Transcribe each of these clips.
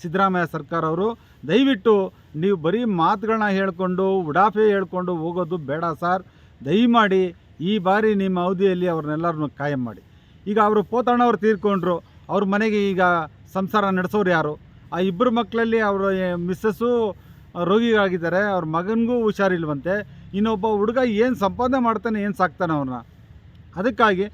ಸಿದ್ದರಾಮಯ್ಯ ಸರ್ಕಾರ ಅವರು, ದಯವಿಟ್ಟು ನೀವು ಬರೀ ಮಾತುಗಳನ್ನ ಹೇಳಿಕೊಂಡು, ಉಡಾಫೆ ಹೇಳ್ಕೊಂಡು ಹೋಗೋದು ಬೇಡ ಸರ್. ದಯಮಾಡಿ ಈ ಬಾರಿ ನಿಮ್ಮ ಅವಧಿಯಲ್ಲಿ ಅವ್ರನ್ನೆಲ್ಲರನ್ನೂ ಕಾಯಂ ಮಾಡಿ. ಈಗ ಅವರು ಪೋತಣ್ಣವ್ರು ತೀರ್ಕೊಂಡ್ರು, ಅವ್ರ ಮನೆಗೆ ಈಗ ಸಂಸಾರ ನಡೆಸೋರು ಯಾರು? ಆ ಇಬ್ಬರು ಮಕ್ಕಳಲ್ಲಿ ಅವರ ಮಿಸ್ಸಸ್ಸು ರೋಗಿಗಾಗಿದ್ದಾರೆ ಅವ್ರ ಮಗನಿಗೂ ಹುಷಾರಿಲ್ವಂತೆ, ಇನ್ನೊಬ್ಬ ಹುಡುಗ ಏನು ಸಂಪಾದನೆ ಮಾಡ್ತಾನೆ, ಏನು ಸಾಕ್ತಾನೆ ಅವ್ರನ್ನ ಅದಕ್ಕಾಗಿ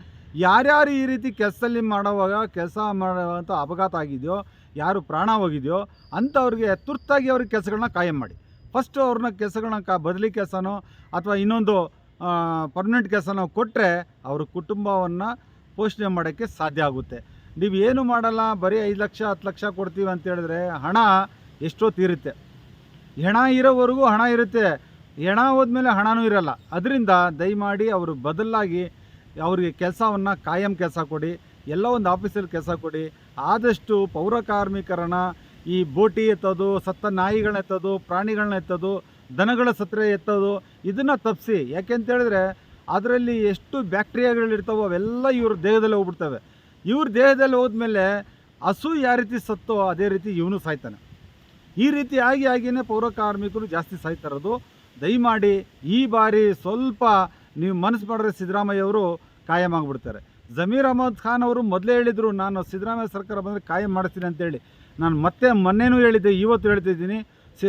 ಯಾರ್ಯಾರು ಈ ರೀತಿ ಕೆಲಸದಲ್ಲಿ ಮಾಡೋವಾಗ, ಕೆಲಸ ಮಾಡುವಂಥ ಅಪಘಾತ ಆಗಿದೆಯೋ ಯಾರು ಪ್ರಾಣ ಹೋಗಿದೆಯೋ ಅಂಥವ್ರಿಗೆ ತುರ್ತಾಗಿ ಅವ್ರಿಗೆ ಕೆಲಸಗಳನ್ನ ಕಾಯಂ ಮಾಡಿ. ಫಸ್ಟು ಅವ್ರನ್ನ ಕೆಲಸಗಳನ್ನ ಕಾ, ಬದಲಿ ಕೆಲಸನೋ ಅಥವಾ ಇನ್ನೊಂದು ಪರ್ಮನೆಂಟ್ ಕೆಲಸನೋ ಕೊಟ್ಟರೆ ಅವ್ರ ಕುಟುಂಬವನ್ನು ಪೋಷಣೆ ಮಾಡೋಕ್ಕೆ ಸಾಧ್ಯ ಆಗುತ್ತೆ. ನೀವು ಏನು ಮಾಡಲ್ಲ, ಬರೀ ಐದು ಲಕ್ಷ, ಹತ್ತು ಲಕ್ಷ ಕೊಡ್ತೀವಿ ಅಂತ ಹೇಳಿದ್ರೆ ಹಣ ಎಷ್ಟೋ ತೀರುತ್ತೆ. ಹೆಣ ಇರೋವರೆಗೂ ಹಣ ಇರುತ್ತೆ. ಹೆಣ ಹೋದ್ಮೇಲೆ ಹಣನೂ ಇರಲ್ಲ. ಅದರಿಂದ ದಯಮಾಡಿ ಅವರು ಬದಲಾಗಿ ಅವರಿಗೆ ಕೆಲಸವನ್ನು ಕಾಯಂ ಕೆಲಸ ಕೊಡಿ, ಎಲ್ಲ ಒಂದು ಆಫೀಸಲ್ಲಿ ಕೆಲಸ ಕೊಡಿ ಆದಷ್ಟು ಪೌರ ಕಾರ್ಮಿಕರನ್ನ ಈ ಬೋಟಿ ಎತ್ತೋದು, ಸತ್ತ ನಾಯಿಗಳನ್ನ ಎತ್ತೋದು, ಪ್ರಾಣಿಗಳನ್ನ ಎತ್ತೋದು, ದನಗಳ ಸತ್ರೆ ಎತ್ತೋದು, ಇದನ್ನು ತಪ್ಪಿಸಿ ಯಾಕೆಂತೇಳಿದ್ರೆ ಅದರಲ್ಲಿ ಎಷ್ಟು ಬ್ಯಾಕ್ಟೀರಿಯಾಗಳಿರ್ತಾವೋ ಅವೆಲ್ಲ ಇವ್ರ ದೇಹದಲ್ಲಿ ಹೋಗ್ಬಿಡ್ತವೆ. ಇವ್ರ ದೇಹದಲ್ಲಿ ಹೋದ್ಮೇಲೆ ಹಸು ಯಾವ ರೀತಿ ಸತ್ತೋ ಅದೇ ರೀತಿ ಇವನು ಸಾಯ್ತಾನೆ. ಈ ರೀತಿ ಆಗಿ ಆಗಿಯೇ ಪೌರ ಕಾರ್ಮಿಕರು ಜಾಸ್ತಿ ಸಾಯ್ತಾ ಇರೋದು ದಯಮಾಡಿ ಈ ಬಾರಿ ಸ್ವಲ್ಪ ನೀವು ಮನಸ್ಸು ಮಾಡಿದ್ರೆ ಸಿದ್ದರಾಮಯ್ಯ ಅವರು ಕಾಯಂ ಆಗಿಬಿಡ್ತಾರೆ. ಜಮೀರ್ ಅಹಮದ್ ಖಾನ್ ಅವರು ಮೊದಲೇ ಹೇಳಿದರು, ನಾನು ಸಿದ್ದರಾಮಯ್ಯ ಸರ್ಕಾರ ಬಂದರೆ ಕಾಯಂ ಮಾಡ್ತೀನಿ ಅಂತೇಳಿ ನಾನು ಮತ್ತೆ ಮೊನ್ನೆನೂ ಹೇಳಿದ್ದೆ, ಇವತ್ತು ಹೇಳ್ತಿದ್ದೀನಿ ಸಿ,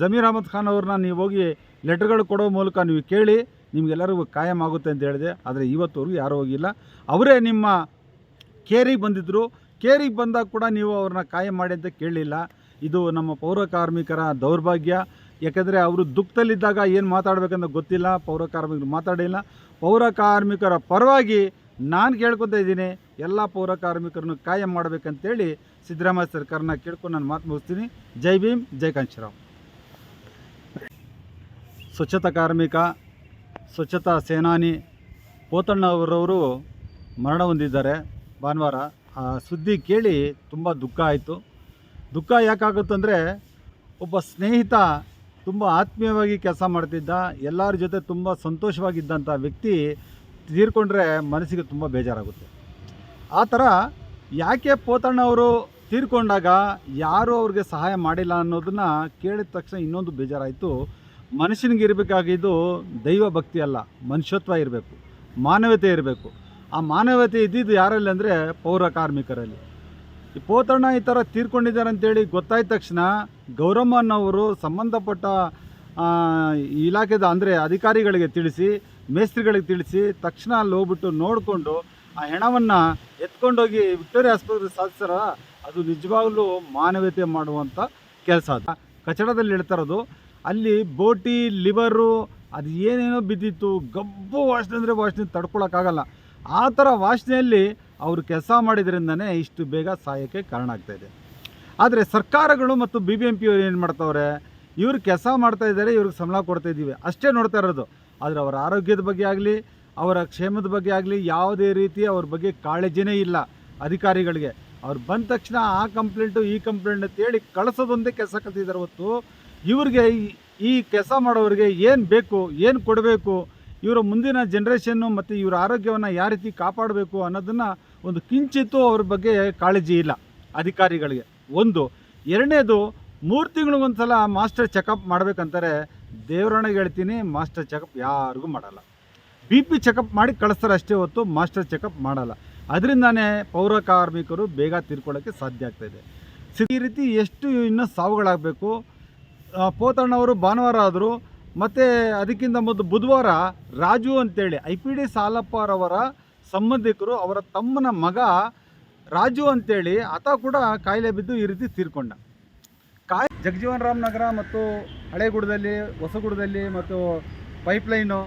ಜಮೀರ್ ಅಹಮದ್ ಖಾನ್ ಅವ್ರನ್ನ ನೀವು ಹೋಗಿ ಲೆಟರ್ಗಳು ಕೊಡೋ ಮೂಲಕ ನೀವು ಕೇಳಿ, ನಿಮಗೆಲ್ಲರಿಗೂ ಕಾಯಂ ಆಗುತ್ತೆ ಅಂತ ಹೇಳಿದೆ. ಆದರೆ ಇವತ್ತವರೆಗೂ ಯಾರೂ ಹೋಗಿಲ್ಲ. ಅವರೇ ನಿಮ್ಮ ಕೇರಿಗೆ ಬಂದಿದ್ದರು ಕೇರಿಗೆ ಬಂದಾಗ ಕೂಡ ನೀವು ಅವ್ರನ್ನ ಕಾಯಂ ಮಾಡಿ ಅಂತ ಕೇಳಲಿಲ್ಲ. ಇದು ನಮ್ಮ ಪೌರ ಕಾರ್ಮಿಕರ ದೌರ್ಭಾಗ್ಯ. ಯಾಕೆಂದರೆ ಅವರು ದುಃಖದಲ್ಲಿದ್ದಾಗ ಏನು ಮಾತಾಡಬೇಕಂತ ಗೊತ್ತಿಲ್ಲ. ಪೌರ ಕಾರ್ಮಿಕರು ಮಾತಾಡಿಲ್ಲ. ಪೌರ ಕಾರ್ಮಿಕರ ಪರವಾಗಿ ನಾನು ಕೇಳ್ಕೊತಾ ಇದ್ದೀನಿ, ಎಲ್ಲ ಪೌರ ಕಾರ್ಮಿಕರನ್ನು ಕಾಯಂ ಮಾಡಬೇಕಂತೇಳಿ ಸಿದ್ದರಾಮಯ್ಯ ಸರ್ಕಾರನ ಕೇಳ್ಕೊಂಡು ನಾನು ಮಾತು ಮುಗಿಸ್ತೀನಿ. ಜೈ ಭೀಮ್, ಜೈ ಕಾಂಚರಾವ್ ಸ್ವಚ್ಛತಾ ಕಾರ್ಮಿಕ, ಸ್ವಚ್ಛತಾ ಸೇನಾನಿ ಪೋತಣ್ಣ ಅವರವರು ಮರಣ ಹೊಂದಿದ್ದಾರೆ. ಭಾನುವಾರ, ಆ ಸುದ್ದಿ ಕೇಳಿ ತುಂಬ ದುಃಖ ಆಯಿತು. ದುಃಖ ಯಾಕಾಗುತ್ತಂದರೆ, ಒಬ್ಬ ಸ್ನೇಹಿತ ತುಂಬ ಆತ್ಮೀಯವಾಗಿ ಕೆಲಸ ಮಾಡ್ತಿದ್ದ, ಎಲ್ಲರ ಜೊತೆ ತುಂಬ ಸಂತೋಷವಾಗಿದ್ದಂಥ ವ್ಯಕ್ತಿ ತೀರ್ಕೊಂಡ್ರೆ ಮನಸ್ಸಿಗೆ ತುಂಬ ಬೇಜಾರಾಗುತ್ತೆ. ಆ ಥರ ಯಾಕೆ ಪೋತಣ್ಣ ಅವರು ತೀರ್ಕೊಂಡಾಗ ಯಾರೂ ಅವ್ರಿಗೆ ಸಹಾಯ ಮಾಡಿಲ್ಲ ಅನ್ನೋದನ್ನ ಕೇಳಿದ ತಕ್ಷಣ ಇನ್ನೊಂದು ಬೇಜಾರಾಯಿತು. ಮನುಷ್ಯನಿಗೆ ಇರಬೇಕಾಗಿದ್ದು ದೈವ ಭಕ್ತಿ ಅಲ್ಲ, ಮನುಷ್ಯತ್ವ ಇರಬೇಕು, ಮಾನವತೆ ಇರಬೇಕು. ಆ ಮಾನವತೆ ಇದ್ದಿದ್ದು ಯಾರಲ್ಲಿ ಅಂದರೆ ಪೌರ ಕಾರ್ಮಿಕರಲ್ಲಿ. ಈ ಪೋತಣ್ಣ ಈ ಥರ ತೀರ್ಕೊಂಡಿದ್ದಾರೆ ಅಂತೇಳಿ ಗೊತ್ತಾದ ತಕ್ಷಣ ಗೌರಮ್ಮನವರು ಸಂಬಂಧಪಟ್ಟ ಇಲಾಖೆದ ಅಂದರೆ ಅಧಿಕಾರಿಗಳಿಗೆ ತಿಳಿಸಿ, ಮೇಸ್ತ್ರಿಗಳಿಗೆ ತಿಳಿಸಿ, ತಕ್ಷಣ ಅಲ್ಲಿ ಹೋಗ್ಬಿಟ್ಟು ನೋಡಿಕೊಂಡು ಆ ಹೆಣವನ್ನು ಎತ್ಕೊಂಡೋಗಿ ವಿಕ್ಟೋರಿಯಾ ಆಸ್ಪತ್ರೆ ಸಾಧಿಸ್ತಾರ ಅದು ನಿಜವಾಗ್ಲೂ ಮಾನವೀಯತೆ ಮಾಡುವಂಥ ಕೆಲಸ ಅದು. ಕಚಡದಲ್ಲಿ ಇಡ್ತಾರದು ಅಲ್ಲಿ ಬೋಟಿ, ಲಿವರು, ಅದು ಏನೇನೋ ಬಿದ್ದಿತ್ತು, ಗಬ್ಬು ವಾಸನೆ ಅಂದರೆ ವಾಸನೆ ತಡ್ಕೊಳಕ್ಕಾಗಲ್ಲ. ಆ ಥರ ವಾಸನೆಯಲ್ಲಿ ಅವರು ಕೆಲಸ ಮಾಡಿದ್ರಿಂದನೇ ಇಷ್ಟು ಬೇಗ ಸಹಾಯಕ್ಕೆ ಕಾರಣ ಆಗ್ತಾಯಿದೆ ಆದರೆ ಸರ್ಕಾರಗಳು ಮತ್ತು ಬಿ ಬಿ ಎಂ ಪಿಯವರು ಏನು ಮಾಡ್ತಾವ್ರೆ? ಇವ್ರು ಕೆಲಸ ಮಾಡ್ತಾ ಇದ್ದಾರೆ, ಇವ್ರಿಗೆ ಸಂಬಳ ಕೊಡ್ತಾ ಇದ್ದೀವಿ. ಅಷ್ಟೇ ನೋಡ್ತಾ ಇರೋದು. ಆದರೆ ಅವರ ಆರೋಗ್ಯದ ಬಗ್ಗೆ ಆಗಲಿ, ಅವರ ಕ್ಷೇಮದ ಬಗ್ಗೆ ಆಗಲಿ ಯಾವುದೇ ರೀತಿ ಅವ್ರ ಬಗ್ಗೆ ಕಾಳಜಿನೇ ಇಲ್ಲ ಅಧಿಕಾರಿಗಳಿಗೆ. ಅವ್ರು ಬಂದ ತಕ್ಷಣ ಆ ಕಂಪ್ಲೇಂಟು, ಈ ಕಂಪ್ಲೇಂಟ್ ಅಂತೇಳಿ ಕಳಿಸೋದೊಂದೇ ಕೆಲಸ ಕಲ್ತಿದ್ದಾರೆ ಹೊತ್ತು. ಇವ್ರಿಗೆ ಈ- ಕೆಲಸ ಮಾಡೋರಿಗೆ ಏನು ಬೇಕು, ಏನು ಕೊಡಬೇಕು, ಇವರ ಮುಂದಿನ ಜನ್ರೇಷನ್ನು ಮತ್ತು ಇವರ ಆರೋಗ್ಯವನ್ನು ಯಾವ ರೀತಿ ಕಾಪಾಡಬೇಕು ಅನ್ನೋದನ್ನು ಒಂದು ಕಿಂಚಿತ್ತು ಅವ್ರ ಬಗ್ಗೆ ಕಾಳಜಿ ಇಲ್ಲ ಅಧಿಕಾರಿಗಳಿಗೆ. ಒಂದು. ಎರಡನೇದು ಮೂರು ತಿಂಗಳಿಗೊಂದು ಸಲ ಮಾಸ್ಟರ್ ಚೆಕಪ್ ಮಾಡ್ಬೇಕಂತಾರೆ ದೇವರಣ್ಣಗೆ ಹೇಳ್ತೀನಿ, ಮಾಸ್ಟರ್ ಚೆಕಪ್ ಯಾರಿಗೂ ಮಾಡಲ್ಲ. ಬಿ ಪಿ ಚೆಕಪ್ ಮಾಡಿ ಕಳಿಸ್ತಾರೆ ಅಷ್ಟೇ ಹೊತ್ತು ಮಾಸ್ಟರ್ ಚೆಕಪ್ ಮಾಡಲ್ಲ. ಅದರಿಂದಾನೇ ಪೌರ ಕಾರ್ಮಿಕರು ಬೇಗ ತೀರ್ಕೊಳ್ಳೋಕ್ಕೆ ಸಾಧ್ಯ ಆಗ್ತಾಯಿದೆ ಈ ರೀತಿ ಎಷ್ಟು ಇನ್ನೂ ಸಾವುಗಳಾಗಬೇಕು? ಪೋತಣ್ಣವರು ಭಾನುವಾರ ಆದರು, ಮತ್ತು ಅದಕ್ಕಿಂತ ಮೊದಲು ಬುಧವಾರ ರಾಜು ಅಂತೇಳಿ, ಐ ಪಿ ಡಿ ಸಾಲಪ್ಪರವರ ಸಂಬಂಧಿಕರು ಅವರ ತಮ್ಮನ ಮಗ ರಾಜು ಅಂತೇಳಿ, ಆತ ಕೂಡ ಕಾಯಿಲೆ ಬಿದ್ದು ಈ ರೀತಿ ತೀರ್ಕೊಂಡ. ಕಾಯಿ ಜಗಜೀವನ್ ರಾಮ್ ನಗರ ಮತ್ತು ಹಳೆಗುಡದಲ್ಲಿ, ಹೊಸಗುಡದಲ್ಲಿ ಮತ್ತು pipeline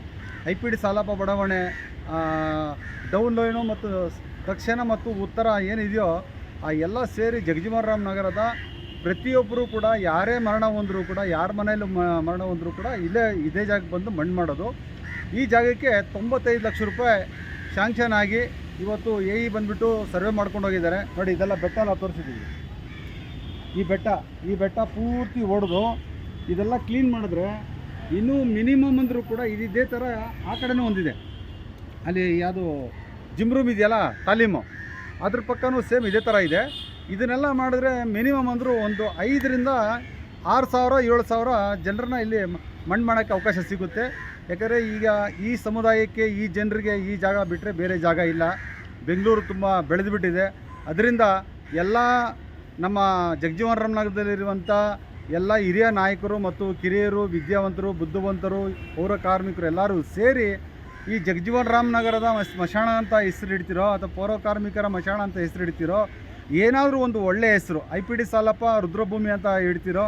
I P D Salappa ಬಡಾವಣೆ ಡೌನ್ ಲೈನು ಮತ್ತು ದಕ್ಷಿಣ ಮತ್ತು ಉತ್ತರ ಏನಿದೆಯೋ ಆ ಎಲ್ಲ ಸೇರಿ ಜಗಜೀವನ್ ರಾಮ್ ನಗರದ ಪ್ರತಿಯೊಬ್ಬರೂ ಕೂಡ ಯಾರೇ ಮರಣ ಹೊಂದರೂ ಕೂಡ, ಯಾರ ಮನೇಲಿ ಮರಣ ಹೊಂದರೂ ಕೂಡ ಇಲ್ಲೇ ಇದೇ ಜಾಗಕ್ಕೆ ಬಂದು ಮಣ್ಣು ಮಾಡೋದು. ಈ ಜಾಗಕ್ಕೆ ತೊಂಬತ್ತೈದು ಲಕ್ಷ ರೂಪಾಯಿ ಶಾಂಕ್ಷನ್ ಆಗಿ ಇವತ್ತು ಎ ಇ ಬಂದುಬಿಟ್ಟು ಸರ್ವೆ ಮಾಡ್ಕೊಂಡು ಹೋಗಿದ್ದಾರೆ. ನೋಡಿ, ಇದೆಲ್ಲ ಬೆಟ್ಟ ನಾವು ತೋರಿಸಿದ್ದೀವಿ ಈ ಬೆಟ್ಟ ಈ ಬೆಟ್ಟ ಪೂರ್ತಿ ಹೊಡೆದು ಇದೆಲ್ಲ ಕ್ಲೀನ್ ಮಾಡಿದ್ರೆ ಇನ್ನೂ ಮಿನಿಮಮ್ ಅಂದರೂ ಕೂಡ ಇದೇ ಥರ ಆ ಕಡೆನೂ ಒಂದಿದೆ. ಅಲ್ಲಿ ಯಾವುದು ಜಿಮ್ ರೂಮ್ ಇದೆಯಲ್ಲ, ತಾಲೀಮು, ಅದ್ರ ಪಕ್ಕನೂ ಸೇಮ್ ಇದೇ ಥರ ಇದೆ. ಇದನ್ನೆಲ್ಲ ಮಾಡಿದ್ರೆ ಮಿನಿಮಮ್ ಅಂದರೂ ಒಂದು ಐದರಿಂದ ಆರು ಸಾವಿರ, ಏಳು ಸಾವಿರ ಜನರನ್ನ ಇಲ್ಲಿ ಮಣ್ಣು ಮಾಡೋಕ್ಕೆ ಅವಕಾಶ ಸಿಗುತ್ತೆ. ಯಾಕಂದರೆ ಈಗ ಈ ಸಮುದಾಯಕ್ಕೆ, ಈ ಜನರಿಗೆ ಈ ಜಾಗ ಬಿಟ್ಟರೆ ಬೇರೆ ಜಾಗ ಇಲ್ಲ. ಬೆಂಗಳೂರು ತುಂಬ ಬೆಳೆದುಬಿಟ್ಟಿದೆ. ಅದರಿಂದ ಎಲ್ಲ ನಮ್ಮ ಜಗಜೀವನ ನಗರದಲ್ಲಿರುವಂಥ ಎಲ್ಲ ಹಿರಿಯ ನಾಯಕರು ಮತ್ತು ಕಿರಿಯರು, ವಿದ್ಯಾವಂತರು, ಬುದ್ಧಿವಂತರು, ಪೌರ ಕಾರ್ಮಿಕರು ಎಲ್ಲರೂ ಸೇರಿ ಈ ಜಗಜೀವನ ರಾಮ್ ನಗರದ ಸ್ಮಶಾನ ಅಂತ ಹೆಸರಿಡ್ತಿರೋ ಅಥವಾ ಪೌರ ಕಾರ್ಮಿಕರ ಮಶಾಣ ಅಂತ ಹೆಸರಿಡ್ತಿರೋ ಏನಾದರೂ ಒಂದು ಒಳ್ಳೆಯ ಹೆಸರು, ಐ ಪಿ ಡಿ ಸಾಲಪ್ಪ ರುದ್ರಭೂಮಿ ಅಂತ ಇಡ್ತಿರೋ,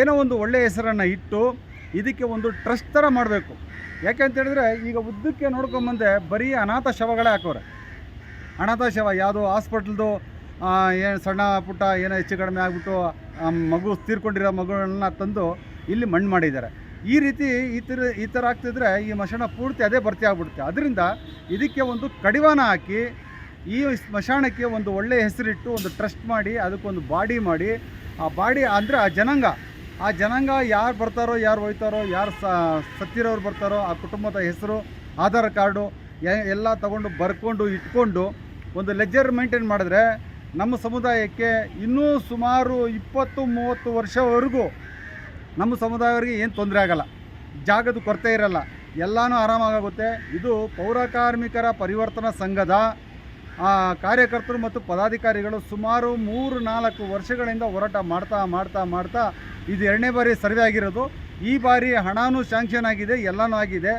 ಏನೋ ಒಂದು ಒಳ್ಳೆಯ ಹೆಸರನ್ನು ಇಟ್ಟು ಇದಕ್ಕೆ ಒಂದು ಟ್ರಸ್ಟ್ ಥರ ಮಾಡಬೇಕು. ಯಾಕೆ ಅಂತ ಹೇಳಿದ್ರೆ, ಈಗ ಉದ್ದಕ್ಕೆ ನೋಡ್ಕೊಂಬಂದೆ ಬರೀ ಅನಾಥ ಶವಗಳೇ ಹಾಕೋರೆ. ಅನಾಥ ಶವ ಯಾವುದು ಹಾಸ್ಪಿಟ್ಲ್ದು ಏನು ಸಣ್ಣ ಪುಟ್ಟ ಏನೋ ಹೆಚ್ಚು ಕಡಿಮೆ ಆಗಿಬಿಟ್ಟು ಮಗು ತೀರ್ಕೊಂಡಿರೋ ಮಗುಗಳನ್ನ ತಂದು ಇಲ್ಲಿ ಮಣ್ಣು ಮಾಡಿದ್ದಾರೆ. ಈ ರೀತಿ ಈ ಥರ ಈ ಥರ ಆಗ್ತಿದ್ರೆ ಈ ಮಶಾಣ ಪೂರ್ತಿ ಅದೇ ಭರ್ತಿ ಆಗ್ಬಿಡುತ್ತೆ. ಅದರಿಂದ ಇದಕ್ಕೆ ಒಂದು ಕಡಿವಾಣ ಹಾಕಿ, ಈ ಸ್ಮಶಾನಕ್ಕೆ ಒಂದು ಒಳ್ಳೆಯ ಹೆಸರಿಟ್ಟು ಒಂದು ಟ್ರಸ್ಟ್ ಮಾಡಿ ಅದಕ್ಕೊಂದು ಬಾಡಿ ಮಾಡಿ, ಆ ಬಾಡಿ ಅಂದರೆ ಆ ಜನಾಂಗ. ಆ ಜನಾಂಗ ಯಾರು ಬರ್ತಾರೋ, ಯಾರು ಹೋಯ್ತಾರೋ, ಯಾರು ಸತ್ತಿರೋರು ಬರ್ತಾರೋ, ಆ ಕುಟುಂಬದ ಹೆಸರು, ಆಧಾರ್ ಕಾರ್ಡು ಎಲ್ಲ ತಗೊಂಡು ಬರ್ಕೊಂಡು, ಇಟ್ಕೊಂಡು ಒಂದು ಲೆಜರ್ ಮೇಂಟೈನ್ ಮಾಡಿದ್ರೆ ನಮ್ಮ ಸಮುದಾಯಕ್ಕೆ ಇನ್ನೂ ಸುಮಾರು ಇಪ್ಪತ್ತು ಮೂವತ್ತು ವರ್ಷವರೆಗೂ ನಮ್ಮ ಸಮುದಾಯವರಿಗೆ ಏನು ತೊಂದರೆ ಆಗಲ್ಲ. ಜಾಗದ ಕೊರತೆ ಇರಲ್ಲ. ಎಲ್ಲನೂ ಆರಾಮಾಗುತ್ತೆ ಇದು ಪೌರ ಕಾರ್ಮಿಕರ ಪರಿವರ್ತನಾ ಸಂಘದ ಕಾರ್ಯಕರ್ತರು ಮತ್ತು ಪದಾಧಿಕಾರಿಗಳು ಸುಮಾರು ಮೂರು ನಾಲ್ಕು ವರ್ಷಗಳಿಂದ ಹೋರಾಟ ಮಾಡ್ತಾ ಮಾಡ್ತಾ ಮಾಡ್ತಾ ಇದು ಎರಡನೇ ಬಾರಿ ಸರ್ವೆ ಆಗಿರೋದು. ಈ ಬಾರಿ ಹಣನೂ ಸ್ಯಾಂಕ್ಷನ್ ಆಗಿದೆ, ಎಲ್ಲನೂ ಆಗಿದೆ.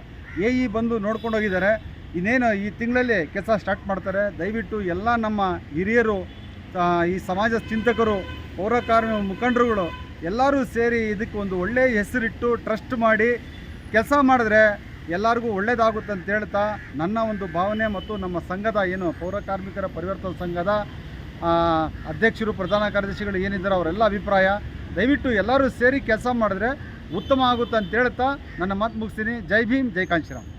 ಎ ಇ ಬಂದು ನೋಡ್ಕೊಂಡೋಗಿದ್ದಾರೆ ಇನ್ನೇನು ಈ ತಿಂಗಳಲ್ಲಿ ಕೆಲಸ ಸ್ಟಾರ್ಟ್ ಮಾಡ್ತಾರೆ. ದಯವಿಟ್ಟು ಎಲ್ಲ ನಮ್ಮ ಹಿರಿಯರು ಈ ಸಮಾಜದ ಚಿಂತಕರು, ಪೌರ ಕಾರ್ಮಿಕ ಮುಖಂಡರುಗಳು ಎಲ್ಲರೂ ಸೇರಿ ಇದಕ್ಕೆ ಒಂದು ಒಳ್ಳೆಯ ಹೆಸರಿಟ್ಟು ಟ್ರಸ್ಟ್ ಮಾಡಿ ಕೆಲಸ ಮಾಡಿದ್ರೆ ಎಲ್ಲರಿಗೂ ಒಳ್ಳೆಯದಾಗುತ್ತೆ ಅಂತ ಹೇಳ್ತಾ ನನ್ನ ಒಂದು ಭಾವನೆ ಮತ್ತು ನಮ್ಮ ಸಂಘದ ಏನು ಪೌರ ಕಾರ್ಮಿಕರ ಪರಿವರ್ತನ ಸಂಘದ ಅಧ್ಯಕ್ಷರು, ಪ್ರಧಾನ ಕಾರ್ಯದರ್ಶಿಗಳು ಏನಿದ್ದಾರೆ ಅವರೆಲ್ಲ ಅಭಿಪ್ರಾಯ. ದಯವಿಟ್ಟು ಎಲ್ಲರೂ ಸೇರಿ ಕೆಲಸ ಮಾಡಿದ್ರೆ ಉತ್ತಮ ಆಗುತ್ತೆ ಅಂತ ಹೇಳ್ತಾ ನನ್ನ ಮಾತು ಮುಗಿಸ್ತೀನಿ. ಜೈ ಭೀಮ್, ಜೈ ರಾಮ್